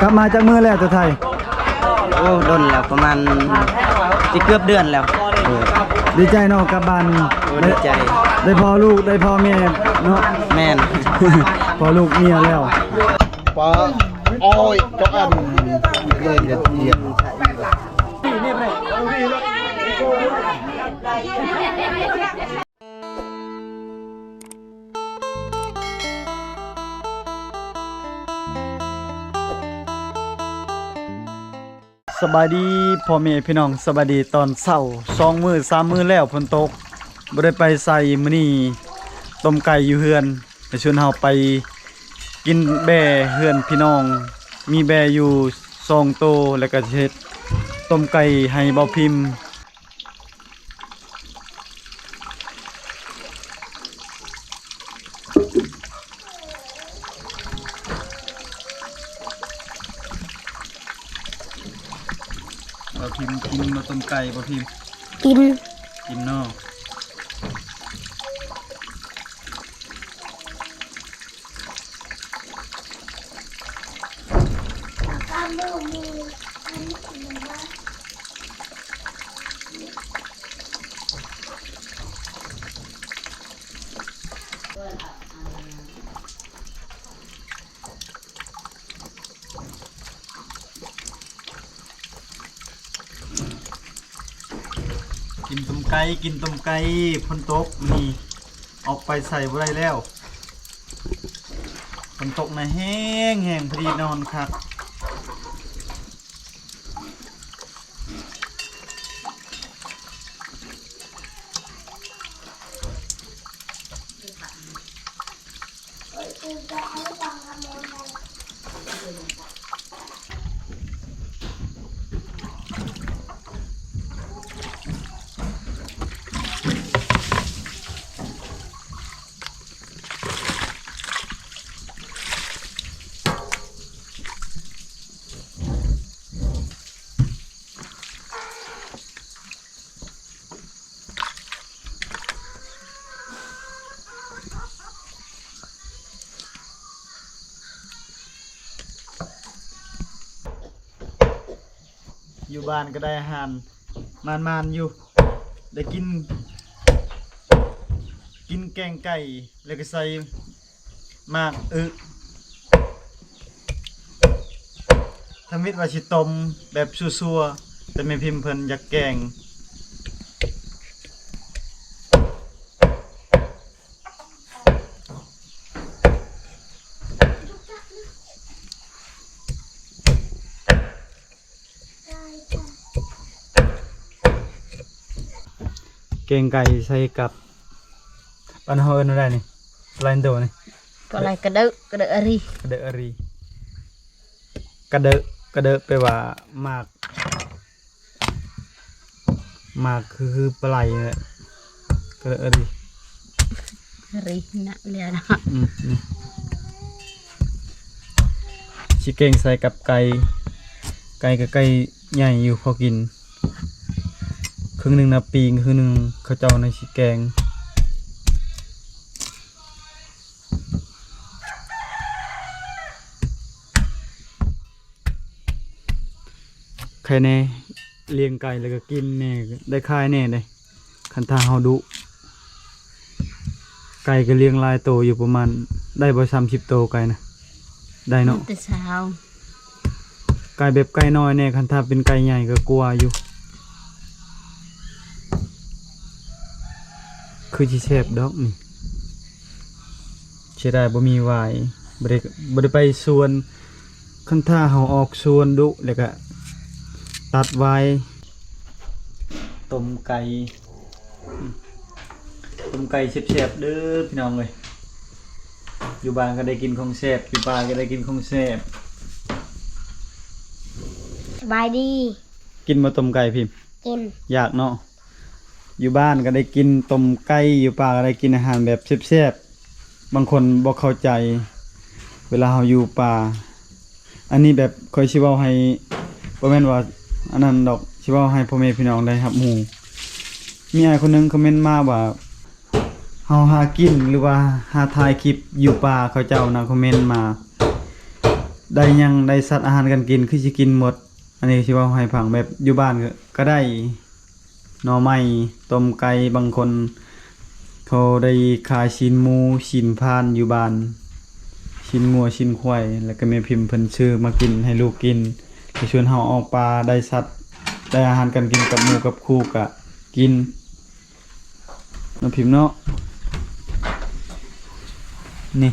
กลับมาจากมือแล้วตัวไทยโอ้ดนแล้วประมาณสิเกือบเดือนแล้วดีใจเนาะกลับบ้านโอ้ดีใจ ได้พอลูกได้พอแม่เนาะ แม่น พอลูกเมียแล้ว ปลาอ้อยเจ้าอันเลยเดียด สบายดีพ่อแม่พี่น้องสบายดีตอนเศร้าสองมือสามมือแล้วฝนตกบ่ได้ไปใส่มื้อนี้ต้มไก่อยู่เฮือนไปชวนเฮาไปกินแบ่เฮือนพี่น้อง มีแบ่อยู่สองโตแล้วก็เฮ็ดต้มไก่ให้เบาพิมพ์ เบาพิมพ์กินมาต้ม ไก่เบาพิมพ์กินกินเนาะกิ ก่กินต้มไก่ฝนตกนี่ออกไปใส่บ่ได้แล้วฝนตกนะแห้งแห้งพอดีนอนคัก อยู่บ้านก็ได้อาหารมานมานอยู่ ได้กิน กินแกงไก่ แล้วก็ใส่มากอึทำมิตรว่าชิต้มแบบซัวๆแต่ไม่พิมพ์เพิ่นอยากแกง แกงไก่ใส่กับปันเฮาเอิ้นว่าได้นี่ปลาอินโดนี่ ก็อะไรกระเดอะกระเดอะอะไรกระเดอะอรีกระเดอะกระเดอะแปลว่าหมากหมากคือคือปลาไหลนี่แหละกระเดอะอรีอะไรนะเรียนะอืมนี่ชิเกงใส่กับไก่ไก่กับไก่ใหญ่อยู่พอกิน ครึ่งหนึ่งนะปีงครึ่งหนึ่งเขาเจ้าในชิแกงใครแน่เลี้ยงไก่แล้วก็กินแน่ได้ค่ายแน่เลยคันทาเฮาดุ ไก่ก็เลี้ยงหลายโตวอยู่ประมาณ ได้บ่สามสิบโตวไก่นะได้เนาะแต่เช้าไก่แบบไก่น้อยเนี่ยคันถ้าเป็นไก่ใหญ่ก็กลัวอยู่ คือสิแซ่บดอกนี่เสียดายบ่มีหวายบ่ได้บ่ได้ไปสวนคันถ้าเฮาออกสวนดุแล้วก็ตัดไว้ต้มไก่อืมต้มไก่แซ่บๆเด้อพี่น้องเอ้ยอยู่บ้านก็ได้กินของแซ่บอยู่ป่าก็ได้กินของแซ่บสบายดี กินมาต้มไก่พิมพ์กินอยากเนาะ อยู่บ้านก็ได้กินต้มไก่อยู่ป่าก็ได้กินอาหารแบบแซ่บๆบางคนบ่เข้าใจ เวลาเราอยู่ป่า อันนี้แบบคอยชิเว้าให้บ่แม่นว่าอันนั้นดอกชิเว้าให้พ่อแม่พี่น้องได้รับรู้มีอ้ายคนนึงคอมเมนต์มาว่าเฮาหากินหรือว่าหาถ่ายคลิปอยู่ป่าเขาเจ้านะคอมเมนต์มาได้ยังได้สัตว์อาหารกันกินคือสิกินหมด อันนี้สิเว่าให้ฟังแบบอยู่บ้านก็ได้ หน่อไม้ต้มไก่บางคน เขาได้ขายชิ้นหมูชิ้นพานอยู่บ้าน ชิ้นงัวชิ้นควายแล้วก็แม่พิมพ์เพิ่นชื่อมากินให้ลูกกินไปชวนเฮาออกปลาได้สัตว์ได้อาหารกันกินกับหมูกับคู่กะกินแม่พิมพ์เนาะนี่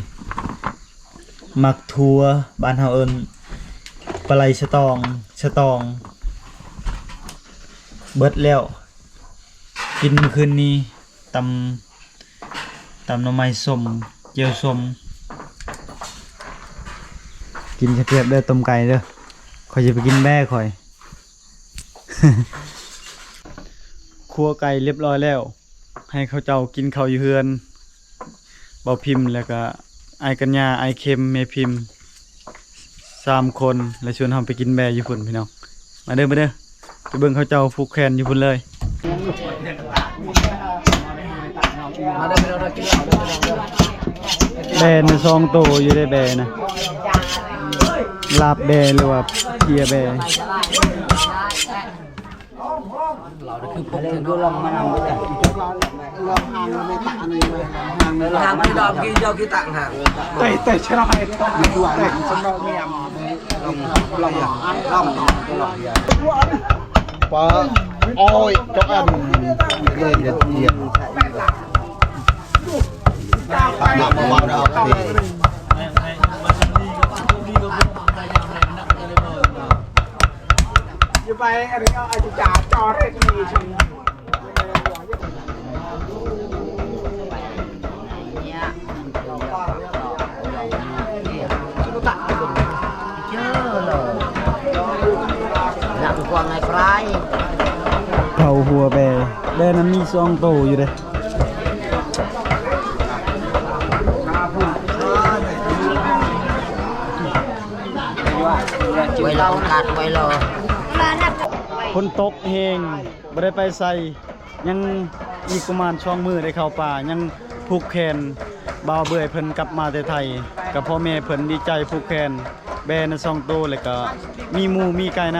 มักทัวบ้านเฮาเอิ้นปลาไหลสะตองสะตอง เบิดแล้ว กินเมื่อคืนนี้ตำตำหน่อไม้ส้มเจียวส้มกินเพียบเด้อต้มไก่เด้อข่อยจะไปกินแบ่ข่อย ครัวไก่เรียบร้อยแล้ว ให้เขาเจ้ากินข้าวอยู่เฮือนเบาพิมพ์แล้วก็ไอกัญญาไอเค็มเมพิมพ์สามคนแล้วชวนเฮาไปกินแบ่อยู่พุ่นพี่น้องมาเด้อมาเด้อไปเบิ่งเขาเจ้าผูกแขนอยู่นเลย พุ่นเลยแบนซองโตอยู่ได้แบนะลาบแบหรือว่าเพียแบ hàng cái đòn kia cho cái tặng hàng แต่แต่ชนะไอ้ต้องดีกว่าแต่สำหรับเมียมลองลองลองปะโอ้ยจกอันเลยเด็ด เดียวตักน้ำมาเอาไป nặng quăng này fry เผาหัวแบแบนั้นมีซองโตอยู่เลย ด้ quay lâu cạt quay lâu คนตกเฮงบ่ได้ไปใส่ยังอีกประมาณช่วงมือได้เข้าป่ายังผูกแขนบ่าวเบื่อยเพิ่นกลับมาแต่ไทยกับพ่อแม่เพิ่นดีใจผูกแขนแบนั้นซองโตแล้วก็มีหมูมีไก่น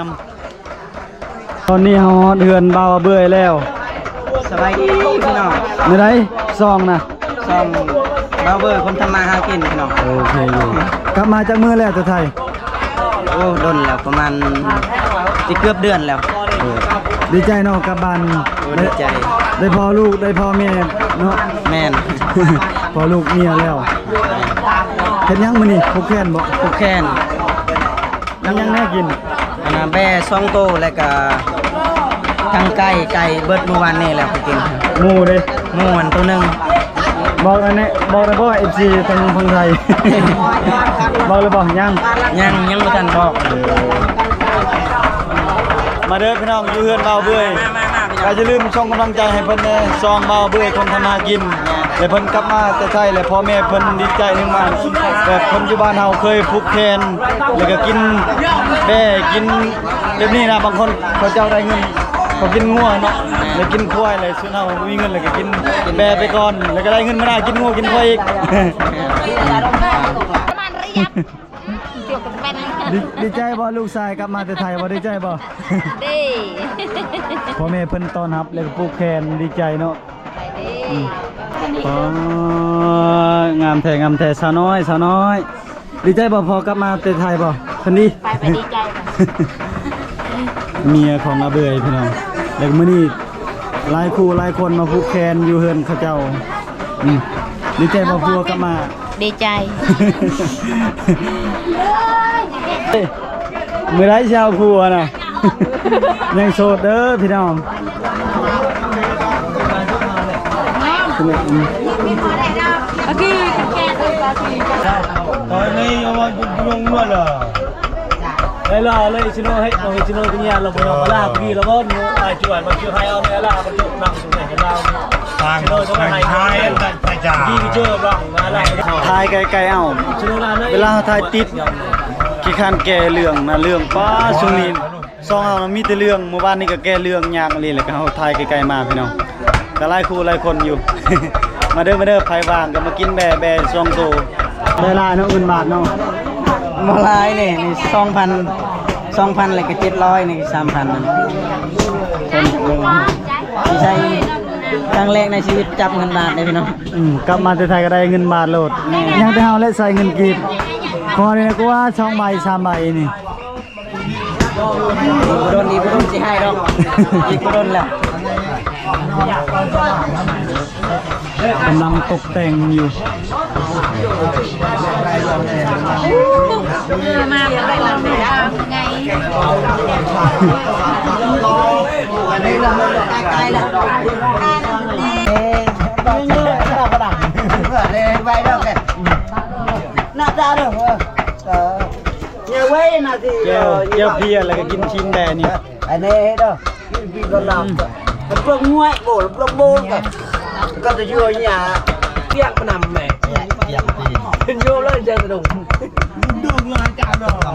ำตอนนี้เฮาฮอดเฮือนบ่าวเบื่อยแล้วสบายดีพี่น้องไม่ได้ซองนะซ่องบาเบอร์คนทำมาหากินพี่น้องโอเคอยู่กลับมาจากมือแล้วแต่ไทย โอ้ดนแล้วประมาณจะเกือบเดือนแล้วดีใจเนาะกลับบ้านโอ้ดีใจได้พอลูกได้พ่อแม่เนาะ แม่นพอลูกเมียแล้วเฮ็ดหยังมื้อนี้ผูกแขนบ่ผูกแขนยังยังแน่กินอันน่ะแบ่ซองโตแล้วก็ทางไก่ไก่เบิดเมื่อวานนี้แหละไปกินหมูเด้หมูมันตัวหนึง บอกอันนี้บอกได้บ่ FC ทางฝั่งไทย บอกเลยบ่ยังยังยังบ่ทันบอกมาเด้อพี่น้องอยู่เฮือนเบาเบื่อยมามามาพี่น้ก็องจะลืมส่งกำลังใจให้เพิ่นแน่ซองเบาเบื่อยคนทำมากินแล้วเพิ่นกลับมาแต่ไทยแล้วพ่อแม่เพิ่นดีใจหนึงมาแบบคนอยู่บ้านเฮาเคยผูกแขนแล้วก็กินแบ่กินแบบนี้นะบางคนเขาเจ้าได้เงินเขากินงัวเนาะแล้วกินควายเลยส่วนเฮาบ่มีเงินแล้วก็กินแบ่ไปก่อน แล้วก็ได้เงินมาได้กินงัวกินควายอีก Teman riak. Cuk kepen. ดีดีใจบ่ลูกชายกลับมาแต่ไทยบ่ดีใจบ่ Di. พ่อแม่เพิ่นต้อนรับแล้วก็ผูกแขนดีใจเนาะ Di. อ๋องามแท้งามแท้สาวน้อยสาวน้อย ดีใจบ่พอกลับมาแต่ไทยบ่เพิ่นดีไปไปดีใจเมียของอาเบยพี่น้องแล้วมื้อนี้หลายคู่หลายคนมาผูกแขนอยู่เฮือนเขาเจ้าอืมดีใจบ่พัวกลับมา Di ใจเฮ้ยมื้อไรชาวครัวน่ะยังโสดเด้อพี่น้องอืม Thôi nay mà dùng luôn à ได้ล่ะเลยชิโนให้เอาให้ชิโนที่นี่เราบ่ยอมลาพี่แล้วบ่นูไอ้จวนมันชื่อให้เอาเนี่ยลามันจุนั่งอยู่ไหนกันเรา Thằng thằng hai thằng thằng già พี่เจอบ้างมาลาทายไกลๆเอ้าชิโนลาเวลาทายติดขี้คันแก่เรื่องนะเรื่องป้าช่วงนี้ซองเอามีแต่เรื่องเมื่อวานนี้ก็แก้เรื่องยากอะไรแหละก็เฮาทายไกลๆมาพี่น้องก็หลายคู่หลายคนอยู่ มาเด้อมาเด้อไผว่างก็มากินแบแบซองโตได้ลายเนาะเงินบาทเนาะบ่หลายนี่นี่สองพันสองพันเลยก็เจ็ดร้อยนี่สามพันเพิ่นเบิ่งสิใช้ ครั้งแรกในชีวิตจับเงินบาทได้พี่น้องอืมกลับมาที่ไทยก็ได้เงินบาทโลด ยังแต่เฮาและใส่เงินกีบพอนี่นะกูว่าช่องใบสามใบนี่อีกบ่โดนอีกบ่โดนสิให้ดอกอีกบ่โดนแล้วกำลังตกแต่งอยู่มาอะไรล่ะไม่ได้ไง vậy đâu kìa nạp ra được ờ nhiều quay nào thì เจียวเจียวเพียแล้วก็กินชิ้นแดนี่ anh ấy đâu vì con làm nó phương ngoại bổ nó phương bô kìa con tôi chưa nhà tiệm nó nằm mẹ tiệm vô lên chơi đồng đường là chả đâu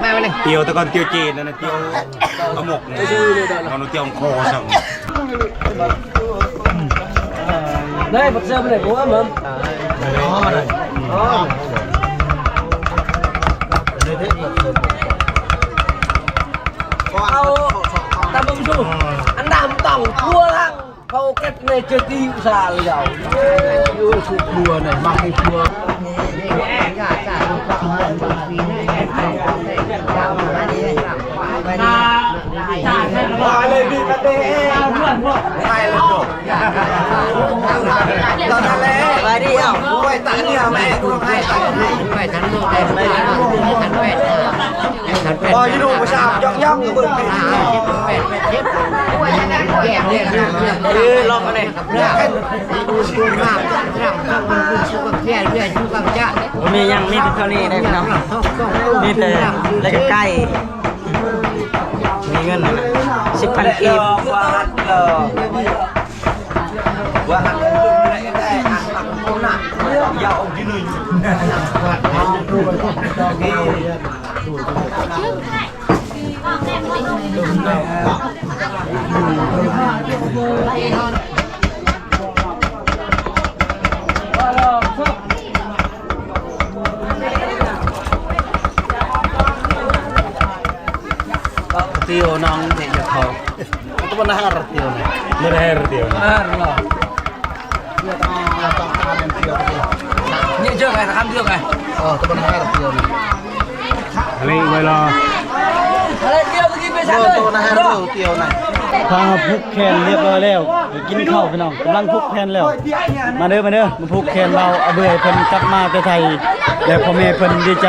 mai bên này เตียวแต่ก่อนเตียวจีนนั่นนะเตียวกระหมกนะเอาหนูเตียวคอสั่ง đây một giờ bên này bố em không đó mà đây đó Ao ta bông su anh làm tổng thua lắm câu kết này chơi tiêu xà rồi giàu yêu sụp đùa này mặc cái chua มาเลยพี่กระเด้ไปแล้วจบตอนนั้นเลยไปเดียวไปตันเดียวแม่กูให้ตันไปตันโลกไปดตันแปดพอยูดูประชาบย่องย่องเบิดไปหาคือลองอะไรดูสูงมากครับคุณชูกับแก่เรื่อยชูกับจ้ามียังมีเท่านี้ได้ไหมน้องมีแต่แล้วก็ใกล้ กเตียวนะไม่ได้เตียวน่ารักเหรอนี่เจอใครทำเจอใครอ๋อตัวน่ารักเตียวนะอะไรเวลาอะไรเตียวตะกี้ไปสั่งเลยตัวน่ารักเตียวนะทางมาพุกแคนเรียบร้อยแล้วกินข้าวพี่น้องกำลังพุกแคนแล้ว มาเด้อมาเด้อมาพุกแคนเราเอาเบื่อเพิ่นกลับมาแต่ไทยแล้วพ่อแม่เพิ่นดีใจ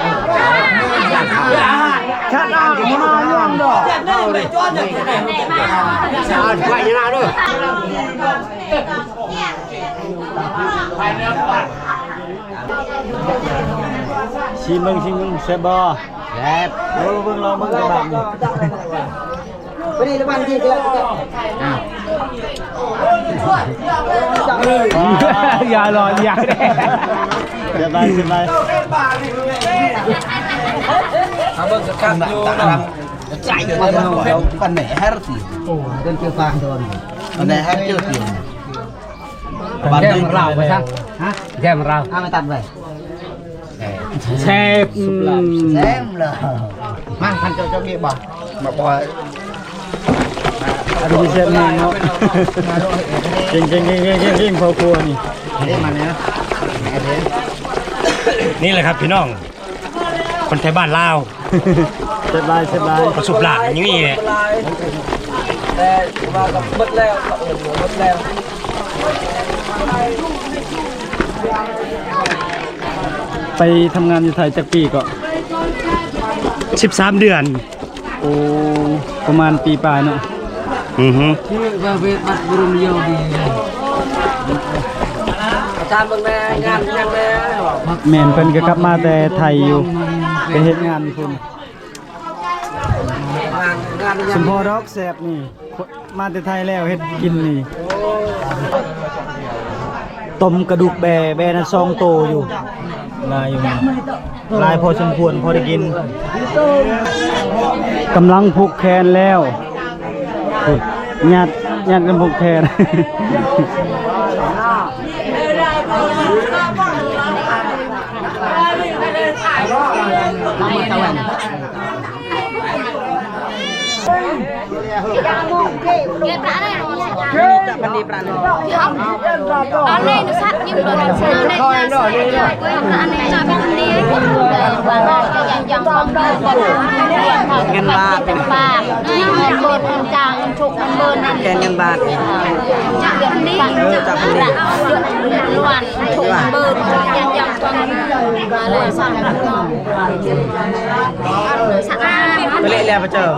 อกเอาเลยจ้อนอย่างนี้ชาไหวยังไงด้วย ชิมเบิ่งชิมเบิ่งแซ่บบ่แซ่บโอ้เบิ่งลองเบิ่งกระบาดนี่ ไปดิแล้วมันที่เจอ อย่ารออย่าแน่สบายสบาย ทำเบิกสักครั้งอยู่ นะใจอยู่ในมันเดี๋ยวปันไหนให้รตีโอ้เดินเกี่ยวฟางโดนปันไหนให้เกี่ยวตีบ้านเราเราไปซะฮะแก้มเราอะไม่ตัดไปแซ่บแซมเลยมาพันเจ้าเจ้าเกี่ยวบ่มาปล่อยอันนี้เชฟแมงเนาะเก่งเก่งเก่งเก่งเก่งเก่งพอครัวนี่นี่แหละครับพี่น้อง คนไทยบ้านลาวเชฟลายเชฟลายประสบหลานอย่างนี้แหละลายแต่ว่ากับหมดแล้วกับเอิญหมดแล้วไปทำงานอยู่ไทยจักปีก็13เดือน โอ้ประมาณปีปลายเนาะอือฮึที่ว่าเวทบัตรบุรุมเยาวดีอาจารย์บางแม่งานยังแม่แม่นเพิ่นก็กลับมาแต่ไทยอยู่ ไปเฮ็ดงานพุ่นงานงานสมพอดอกแซ่บนี่ มาแต่ไทยแล้วเฮ็ดกินนี่ต้มกระดูกแบแบน่ะซองโตอยู่ลายอยู่นี่ลายพอสมควรพอได้กินกำลังผูกแขนแล้วอุ๊ยญาติญาติกันผูกแขน ตะวันจับมันดีปราณตอนนี้นะสัตว์ยิ่งโดนสัตว์ในใจใจก็ยังอันนี้จะเป็นดี งินบาทเป็นบาทเงินเบินเงินจางเงินชุกเงินเบินนั่นแกนเงินบาทจากเดือนนี้จากเดือนเดือนเดือนล้วนชุกเงินเบินยังยังตอนมาเลยสั่งสะอาดไปเละแล้วไปเจอ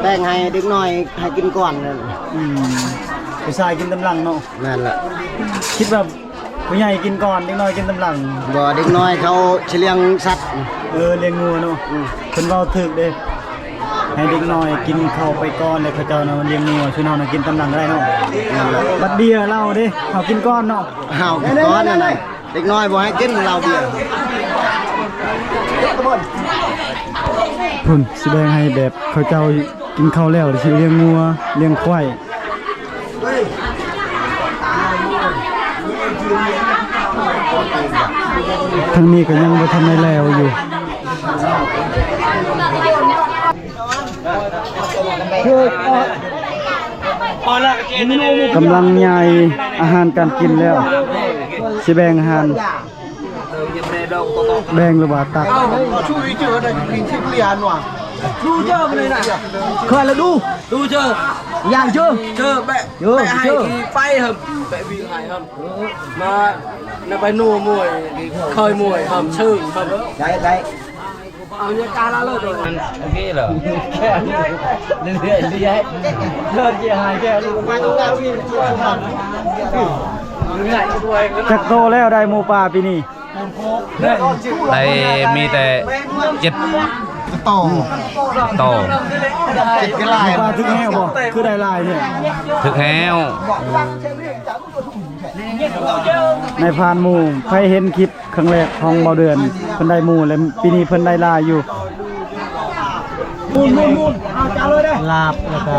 แบ่งให้เด็กน้อยให้กินก่อนนั่นอืมผู้ชายกินตำลังเนาะนั่นแหละคิดว่า ผู้ใหญ่กินก่อนเด็กน้อยกินตำลัง บ่เด็กน้อยเขาเฉลียงสัตว์ เออเลี้ยงงูเนาะอืม เพิ่นเว้าถึกเด้ให้เด็กน้อยกินข้าวไปก่อนแล้วเขาเจ้าน่ะมันเลี้ยงงูชุนเฮาน่ะกินตำลังได้เนาะนั่นแหละบัดเบียร์เหล้าเด้เฮากินก่อนเนาะเฮากินก่อนนั่นน่ะเด็กน้อยบ่ให้กินเหล้าเบียร์เพิ่นสิแบ่งให้แบบเขาเจ้ากินข้าวแล้วสิเลี้ยงงัวเลี้ยงควาย ทางนี้ก็ยังบ่ทันได้แล้วอยู่กำลังใหญ่อาหารการกินแล้วสิแบ่งอาหารแบ่งหรือว่าตัก chú ý chưa đây mình thích liền mà chú chưa bên đây này khởi là đu đu chưa nhàng chưa chưa bẹ Chưa, bẹ hay chưa. thì bay hầm bẹ vì hay hầm mà nó bay nua mùi thì khơi mùi hầm sư hầm đấy đấy เอาเนี่ยกาลาเลยโดยโอเคเหรอแค่เรื่อยๆเรื่อยๆเลิกเกี่ยหายแค่ลูกมาตรงนั้นพี่ช่วยทำเหนื่อยด้วยจักโตแล้วได้หมูป่าปีนี้ได้มีแต่เจ็ด โตโตหมูป่าทึกแห้วบ่คือได้หลายเนี่ยถึกแห้วในพานหมู่ใครเห็นคลิปครั้งแรกของเบาเดือนเพิ่นได้หมู่แล้วปีนี้เพิ่นได้หลายอยู่ลาบแล้วก็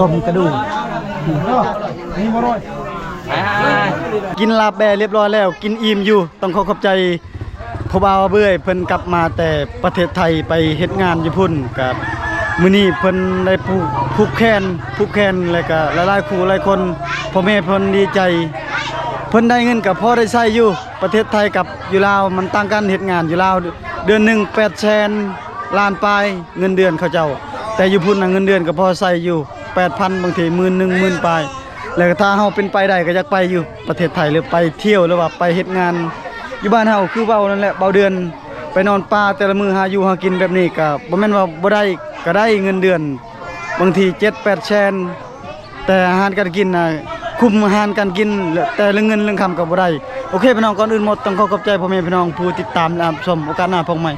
ต้มกระดูกกินลาบแบเรียบร้อยแล้ว กินอิ่มอยู่ ต้องขอขอบใจ พอบ่าวเบื่อยเพิ่นกลับมาแต่ประเทศไทยไปเฮ็ดงานญี่ปุ่นกับมื้อนี้เพิ่นได้ผูกผูกแขนผูกแขนแล้วก็หลายๆคู่หลายคนพ่อแม่เพิ่นดีใจ เพิ่นได้เงินกับพ่อได้ใช้อยู่ประเทศไทยกับอยู่ลาวมันต่างกันเฮ็ดงานอยู่ลาวเดือนหนึ่งแปดแสนล้านปลายเงินเดือนเขาเจ้า แต่อยู่พุ่นนะเงินเดือนก็พอใช้อยู่8,000บางทีหมื่นหนึ่งหมื่นปลายแล้วถ้าเฮาเป็นไปได้ก็อยากไปอยู่ประเทศไทยหรือไปเที่ยวหรือว่าไปเฮ็ดงาน อยู่บ้านเฮาคือเบานั่นแหละเบาเดือนไปนอนป่าแต่ละมือหาอยู่หากินแบบนี้ก็บ่แม่นว่าบ่ได้ก็ได้เงินเดือน บางทีเจ็ดแปดแสนแต่อาหารการกินนะคุมอาหารการกิน แต่เรื่องเงินเรื่องคำกับบ่ได้โอเคพี่น้องก่อนอื่นหมดต้องขอขอบใจพ่อแม่พี่น้องผู้ติดตามและชมโอกาสหน้าพบใหม่